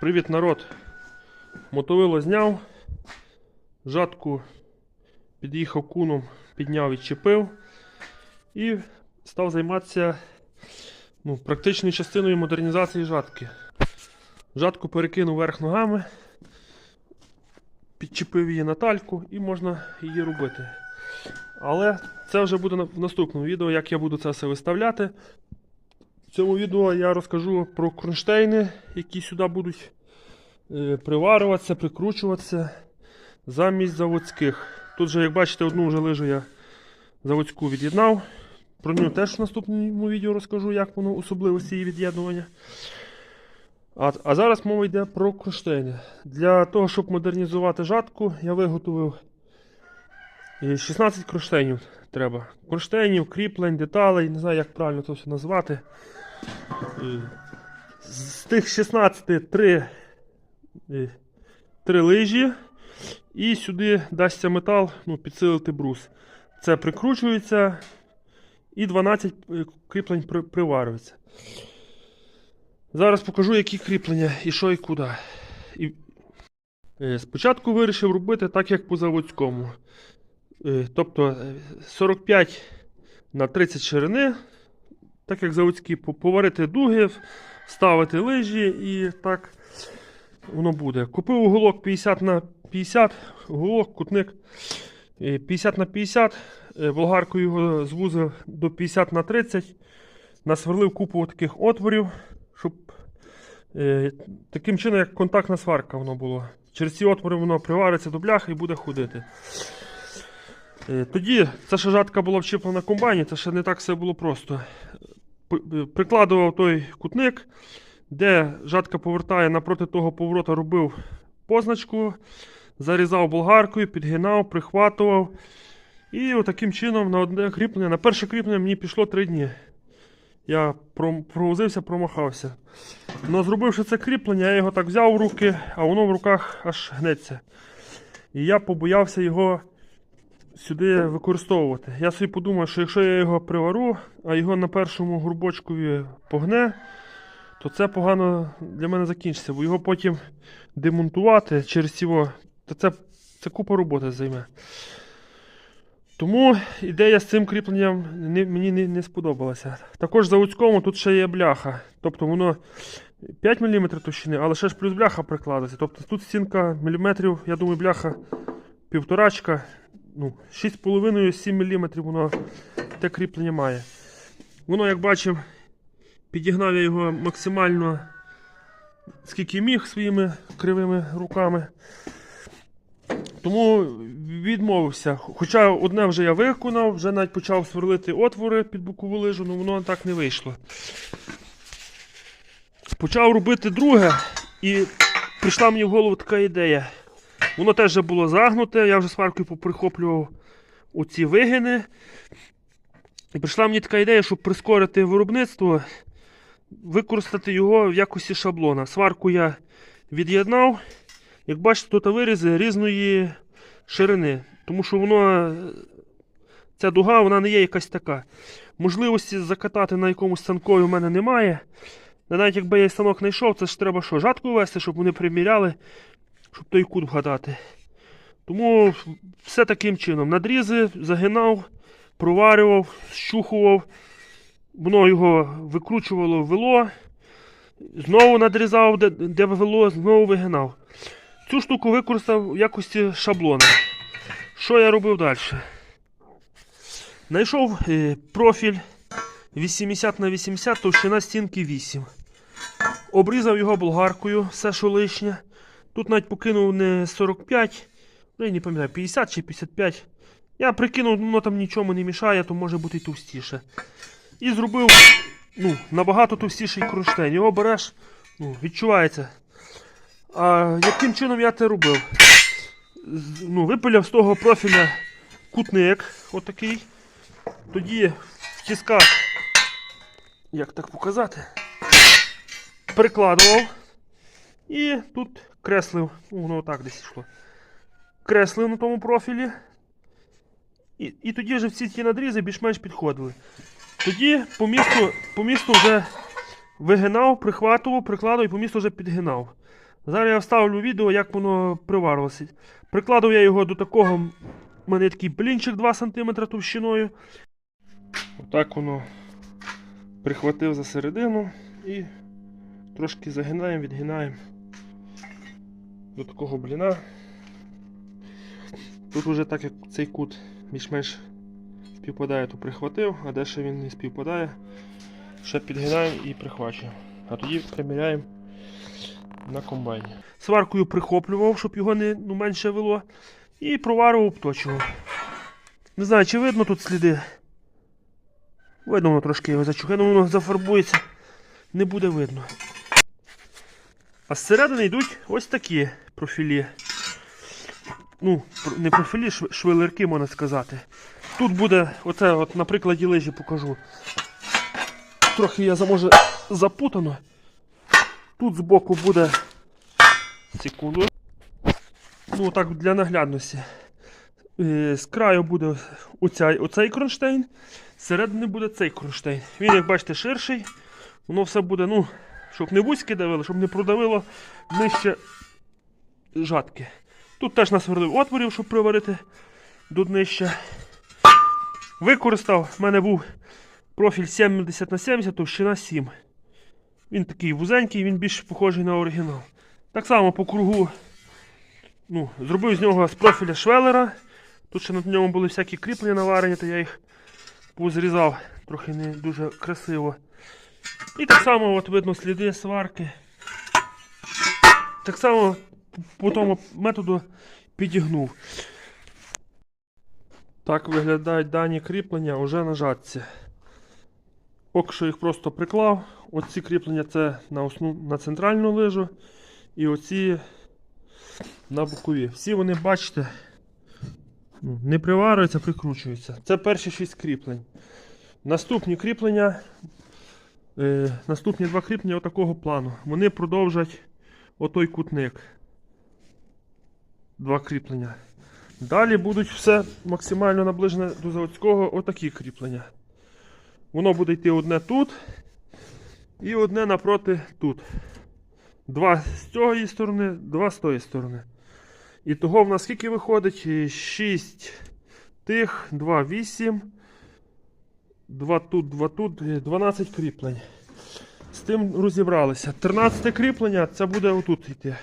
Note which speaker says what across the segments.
Speaker 1: Привіт, народ! Мотовило зняв, жатку під'їхав куном, підняв, відчепив і став займатися ну, практичною частиною модернізації жатки. Жатку перекинув вверх ногами, підчепив її на тальку і можна її робити. Але це вже буде в наступному відео, як я буду це все виставляти. В цьому відео я розкажу про кронштейни, які сюди будуть е, приварюватися, прикручуватися замість заводських. Тут же, як бачите, одну вже лижу я заводську від'єднав. Про нього теж в наступному відео розкажу, як воно особливості її від'єднування. А, а зараз мова йде про кронштейни. Для того, щоб модернізувати жатку, я виготовив е, 16 кронштейнів треба. Кронштейнів, кріплень, деталей, не знаю, як правильно це все назвати. З тих 16 3, 3 лижі. І сюди дасться метал, ну, підсилити брус. Це прикручується і 12 е, кріплень приварюється. Зараз покажу, які кріплення і що і куди. І... е, Спочатку вирішив робити так, як по заводському. Е, Тобто е, 45 на 30 ширини, так як заводські, поварити дуги, ставити лижі і так воно буде. Купив уголок 50 на 50, уголок, кутник е, 50 на 50, е, болгаркою його звузив до 50 на 30, насверлив купу таких отворів, щоб е, таким чином, як контактна сварка воно було. Через ці отвори воно привариться до бляхи і буде ходити. Е, Тоді ця ще жатка була вчеплена на комбайні, це ще не так все було просто. Прикладував той кутник, де жатка повертає напроти того поворота, робив позначку, зарізав болгаркою, підгинав, прихватував. І отаким чином на одне кріплення, на перше кріплення мені пішло 3 дні. Я провозився, промахався. Но зробивши це кріплення, я його так взяв в руки, а воно в руках аж гнеться. І я побоявся його сюди використовувати. Я собі подумав, що якщо я його привару, а його на першому грубочкові погне, то це погано для мене закінчиться, бо його потім демонтувати через цього, то це, це купа роботи займе. Тому ідея з цим кріпленням не, мені не, не сподобалася. Також заводському тут ще є бляха. Тобто воно 5 мм товщини, але ще ж плюс бляха прикладається. Тобто тут стінка міліметрів, я думаю, бляха півторачка, ну, 6,5-7 мм воно те кріплення має. Воно, як бачимо, підігнав я його максимально скільки міг своїми кривими руками. Тому відмовився. Хоча одне вже я виконав, вже навіть почав сверлити отвори під бокову лижу, але воно так не вийшло. Почав робити друге, і прийшла мені в голову така ідея. Воно теж вже було загнуте, я вже сваркою поприхоплював оці вигини. І прийшла мені така ідея, щоб прискорити виробництво, використати його в якості шаблона. Сварку я від'єднав. Як бачите, тут вирізи різної ширини. Тому що воно, ця дуга вона не є якась така. Можливості закатати на якомусь станкові в мене немає. Навіть якби я станок знайшов, це ж треба що, жатку вести, щоб вони приміряли, щоб той кут вгадати. Тому все таким чином. Надрізи, загинав, проварював, щухував, воно його викручувало, вело, знову надрізав, де, де вело, знову вигинав. Цю штуку використав в якості шаблона. Що я робив далі? Знайшов е, профіль 80 на 80 товщина стінки 8. Обрізав його болгаркою, все що лишнє. Тут навіть покинув не 45, ну я не пам'ятаю, 50 чи 55. Я прикинув, воно там нічому не мішає, то може бути товстіше. І зробив ну, набагато товстіший кронштейн. Його береш, ну, відчувається. А яким чином я це робив? Ну, випиляв з того профіля кутник, отакий. Тоді в тисках, як так показати, прикладував і тут креслив. Воно отак десь йшло. Креслив на тому профілі. І, і тоді вже всі ті надрізи більш-менш підходили. Тоді по місту, по місту вже вигинав, прихватував, прикладав і по місту вже підгинав. Зараз я вставлю відео, як воно приварилося. Прикладав я його до такого. У мене такий блінчик 2 см товщиною. Отак воно прихватив за середину і трошки загинаємо, відгинаємо до такого бліна. Тут уже так як цей кут більш-менш співпадає, то прихватив, а де ще він не співпадає, ще підгинаємо і прихвачуємо. А тоді приміряємо на комбайні. Сваркою прихоплював, щоб його не ну, менше вело. І проварив обточував. Не знаю, чи видно тут сліди. Видно, воно трошки його зачухає, воно зафарбується. Не буде видно. А зсередини йдуть ось такі профілі. Ну, не профілі, шв- швелерки, можна сказати. Тут буде, оце, от на прикладі лижі покажу. Трохи я може запутано. Тут збоку буде. Секунду. Ну, так для наглядності. Е, З краю буде оцей, оцей кронштейн, зсередини буде цей кронштейн. Він, як бачите, ширший. Воно все буде, ну, щоб не вузьке давило, щоб не продавило нижче жатки. Тут теж насверлив отворів, щоб приварити до днища. Використав, в мене був профіль 70 на 70, товщина 7. Він такий вузенький, він більш похожий на оригінал. Так само по кругу ну, зробив з нього з профіля швелера. Тут ще на ньому були всякі кріплення наварені, то я їх позрізав трохи не дуже красиво. І так само от видно сліди сварки. Так само по тому методу підігнув. Так виглядають дані кріплення вже на жатці. Поки що їх просто приклав. Оці кріплення це на, основ... на центральну лижу. І оці на бокові. Всі вони, бачите, ну, не приварюються, прикручуються. Це перші 6 кріплень. Наступні кріплення, е, наступні два кріплення отакого плану. Вони продовжать отой кутник. Два кріплення. Далі будуть все максимально наближене до заводського отакі кріплення. Воно буде йти одне тут і одне напроти тут. Два з цієї сторони, два з тої сторони. І того в нас скільки виходить? 6 тих, 2, 8. 2 тут, 2 тут, е, 12 кріплень. З тим розібралися. 13 кріплення це буде отут йти.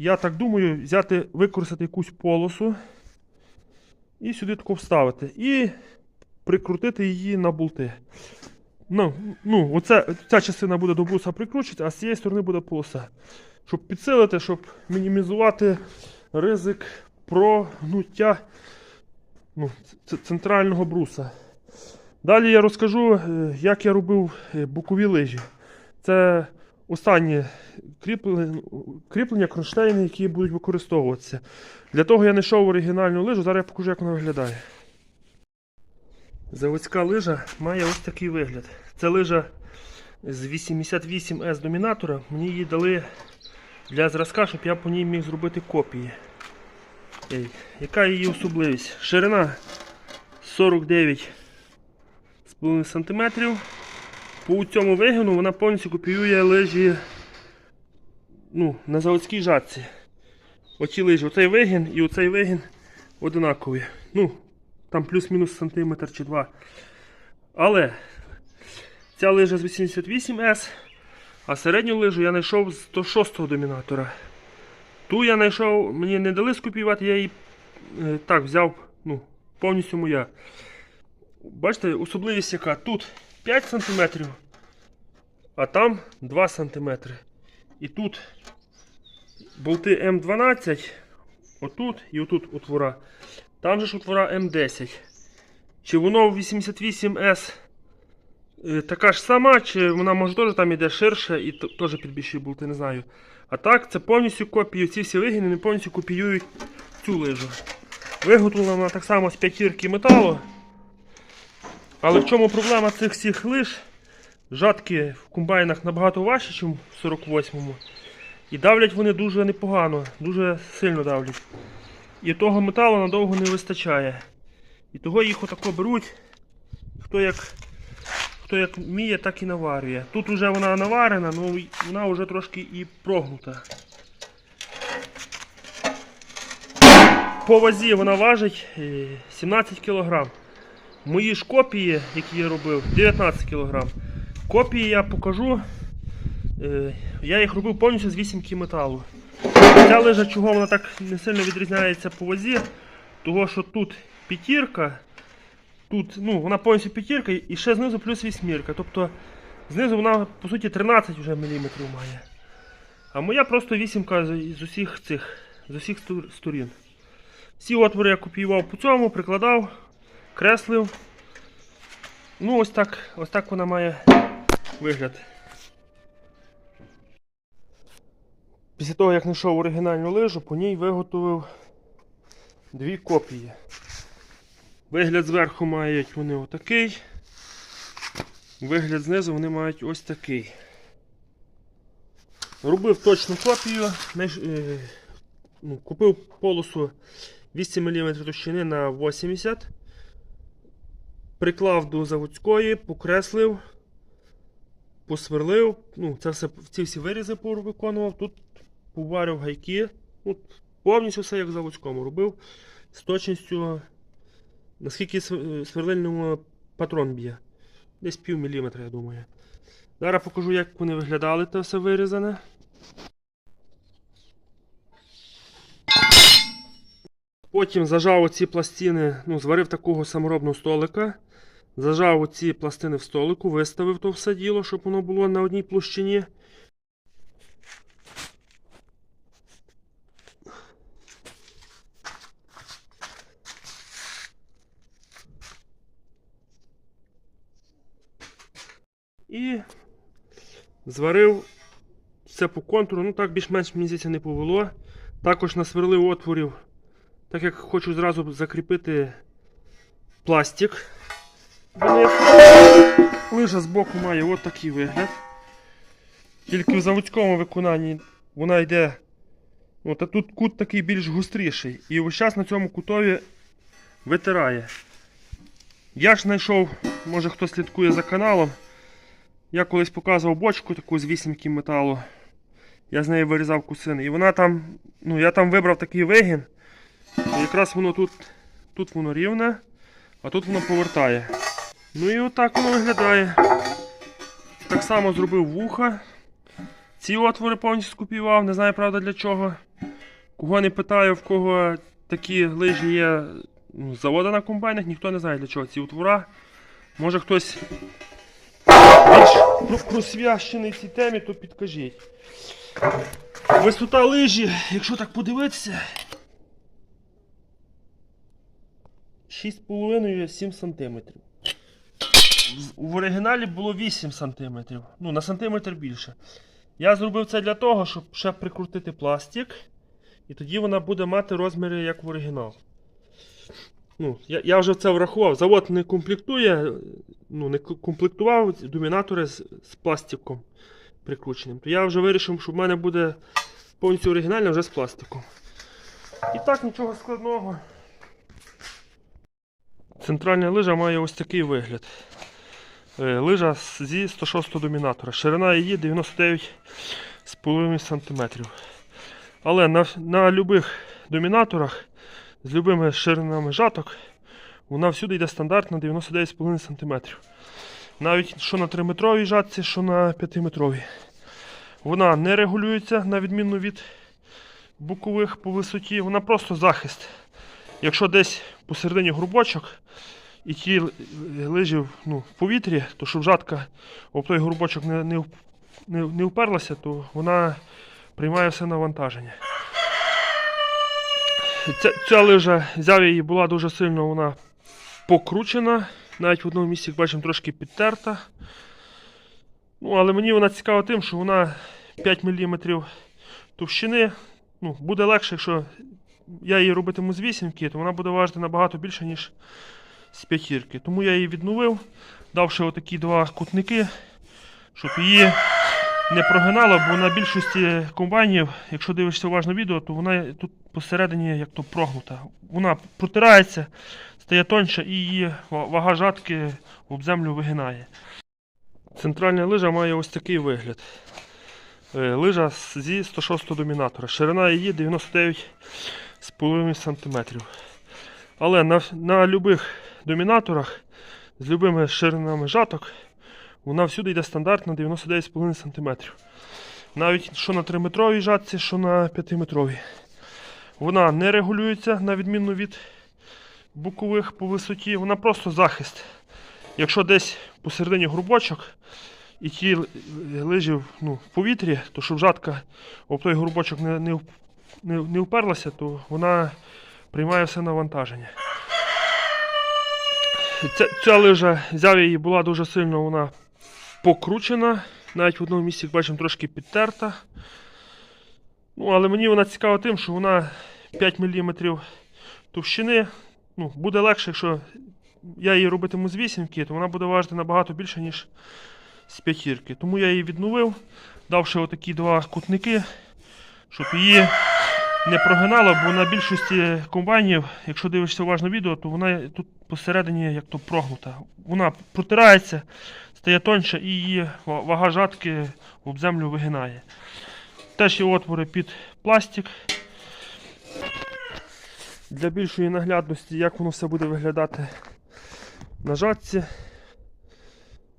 Speaker 1: Я так думаю, взяти, використати якусь полосу і сюди тако вставити. І прикрутити її на болти. Ну, ну оце, ця частина буде до бруса прикручена, а з цієї сторони буде полоса. Щоб підсилити, щоб мінімізувати ризик прогнуття ну, центрального бруса. Далі я розкажу, е, як я робив е, бокові лижі. Це останні кріплення, кріплення кронштейни, які будуть використовуватися. Для того я знайшов оригінальну лижу, зараз я покажу, як вона виглядає. Заводська лижа має ось такий вигляд. Це лижа з 88S домінатора. Мені її дали для зразка, щоб я по ній міг зробити копії. Яка її особливість? Ширина 49,5 см. По цьому вигину вона повністю копіює лижі ну, на заводській жатці. Оці лижі, оцей вигін і оцей вигін одинакові. Ну, там плюс-мінус сантиметр чи два. Але ця лижа з 88S, а середню лижу я знайшов з 106-го домінатора. Ту я знайшов, мені не дали скопіювати, я її е, так взяв, ну, повністю моя. Бачите, особливість яка? Тут 5 см, а там 2 см. І тут болти М12, отут і отут отвора. Там же ж отвора М10. Чи воно в 88S е, така ж сама, чи вона може теж там іде ширше і теж під більші болти, не знаю. А так, це повністю копії, ці всі вигини повністю копіюють цю лижу. Виготовлена вона так само з п'ятірки металу. Але в чому проблема цих всіх лиж? Жатки в комбайнах набагато важчі, ніж в 48-му. І давлять вони дуже непогано, дуже сильно давлять. І того металу надовго не вистачає. І того їх отако беруть. Хто як, хто як вміє, так і наварює. Тут вже вона наварена, але вона вже трошки і прогнута. По вазі вона важить е, 17 кг. Мої ж копії, які я робив, 19 кг. Копії я покажу. Е, Я їх робив повністю з 8 металу. Ця лижа, чого вона так не сильно відрізняється по вазі, того що тут п'ятірка, тут ну, вона повністю п'ятірка і ще знизу плюс вісьмірка. Тобто знизу вона по суті 13 вже міліметрів має. А моя просто вісімка з усіх цих, з усіх сторін. Всі отвори я копіював по цьому, прикладав, креслив. Ну, ось так, ось так вона має вигляд. Після того, як знайшов оригінальну лижу, по ній виготовив дві копії. Вигляд зверху мають вони отакий. Вигляд знизу вони мають ось такий. Робив точну копію. е, ну, купив полосу 200 мм товщини на 80 Приклав до заводської, покреслив, посверлив. Ну, це все, ці всі вирізи виконував. Тут поварив гайки. Ну, повністю все як в заводському робив. З точністю, наскільки св- сверлильному патрон б'є. Десь пів міліметра, я думаю. Зараз покажу, як вони виглядали, це все вирізане. Потім зажав оці пластини, ну, зварив такого саморобного столика. Зажав оці пластини в столику, виставив то все діло, щоб воно було на одній площині. І зварив все по контуру. Ну так більш-менш мені здається не повело. Також насверлив отворів, так як хочу зразу закріпити пластик. Лижа збоку має от такий вигляд. Тільки в заводському виконанні вона йде. От, а тут кут такий більш гостріший. І ось час на цьому кутові витирає. Я ж знайшов, може хто слідкує за каналом. Я колись показував бочку таку з вісімки металу. Я з неї вирізав кусини. І вона там, ну я там вибрав такий вигін. І якраз воно тут, тут воно рівне, а тут воно повертає. Ну і отак воно виглядає. Так само зробив вуха. Ці отвори повністю скопіював, не знаю, правда, для чого. Кого не питаю, в кого такі лижі є ну, з заводу на комбайнах, ніхто не знає для чого ці отвора. Може хтось більш просвящений цій темі, то підкажіть. Висота лижі, якщо так подивитися. 6,5-7 см. В оригіналі було 8 см. Ну, на сантиметр більше. Я зробив це для того, щоб ще прикрутити пластик. І тоді вона буде мати розміри, як в оригінал. Ну, я, я вже це врахував. Завод не комплектує, ну, не комплектував домінатори з, з пластиком прикрученим. То я вже вирішив, що в мене буде повністю оригінальне вже з пластиком. І так, нічого складного. Центральна лижа має ось такий вигляд. Е, Лижа зі 106 домінатора. Ширина її 99,5 см. Але на, на любих домінаторах з любими ширинами жаток вона всюди йде стандартна 99,5 см. Навіть що на 3-метровій жатці, що на 5-метровій. Вона не регулюється на відміну від бокових по висоті. Вона просто захист. Якщо десь посередині грубочок і ті лижі ну, в повітрі, то щоб жатка об той грубочок не, не, не, не вперлася, то вона приймає все навантаження. Ця, ця лижа, взяв її, була дуже сильно вона покручена. Навіть в одному місці, як бачимо, трошки підтерта. Ну, але мені вона цікава тим, що вона 5 мм товщини. Ну, буде легше, якщо я її робитиму з вісімки, то вона буде важити набагато більше, ніж з п'ятірки. Тому я її відновив, давши отакі два кутники, щоб її не прогинало, бо на більшості комбайнів, якщо дивишся уважно відео, то вона тут посередині як то прогнута. Вона протирається, стає тоньше і її вага жатки об землю вигинає. Центральна лижа має ось такий вигляд. Е, Лижа зі 106 домінатора. Ширина її 99,5 см. Але на, на любих домінаторах з любими ширинами жаток вона всюди йде стандартна 99,5 см. Навіть що на 3-метровій жатці, що на 5-метровій. Вона не регулюється на відміну від бокових по висоті, вона просто захист. Якщо десь посередині грубочок і ті лижі ну, в повітрі, то щоб жатка об той грубочок не, не, не, не вперлася, то вона приймає все навантаження. Ця, ця лижа, взяв її, була дуже сильно вона покручена. Навіть в одному місці, як бачимо, трошки підтерта. Ну, але мені вона цікава тим, що вона 5 мм товщини. Ну, буде легше, якщо я її робитиму з вісімки, то вона буде важити набагато більше, ніж з п'ятірки. Тому я її відновив, давши отакі два кутники, щоб її не прогинало, бо на більшості комбайнів, якщо дивишся уважно відео, то вона тут посередині як то прогнута. Вона протирається, стає тоньше і її вага жатки об землю вигинає. Теж є отвори під пластик. Для більшої наглядності, як воно все буде виглядати на жатці.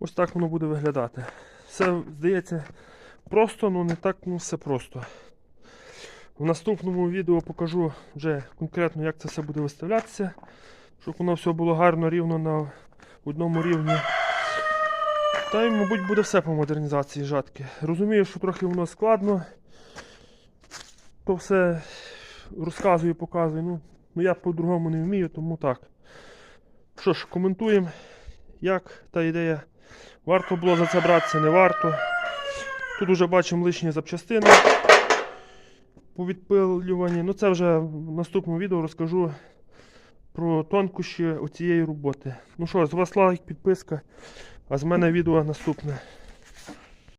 Speaker 1: Ось так воно буде виглядати. Все здається просто, але не так ну, все просто. В наступному відео покажу вже конкретно, як це все буде виставлятися, щоб воно все було гарно, рівно на одному рівні. Та й, мабуть, буде все по модернізації жатки. Розумію, що трохи воно складно. То все розказую, показую. Ну, ну я по-другому не вмію, тому так. Що ж, коментуємо, як та ідея. Варто було за це братися, не варто. Тут вже бачимо лишні запчастини по відпилюванні. Ну це вже в наступному відео розкажу про тонкощі оцієї роботи. Ну що, з вас лайк, підписка, а з мене відео наступне.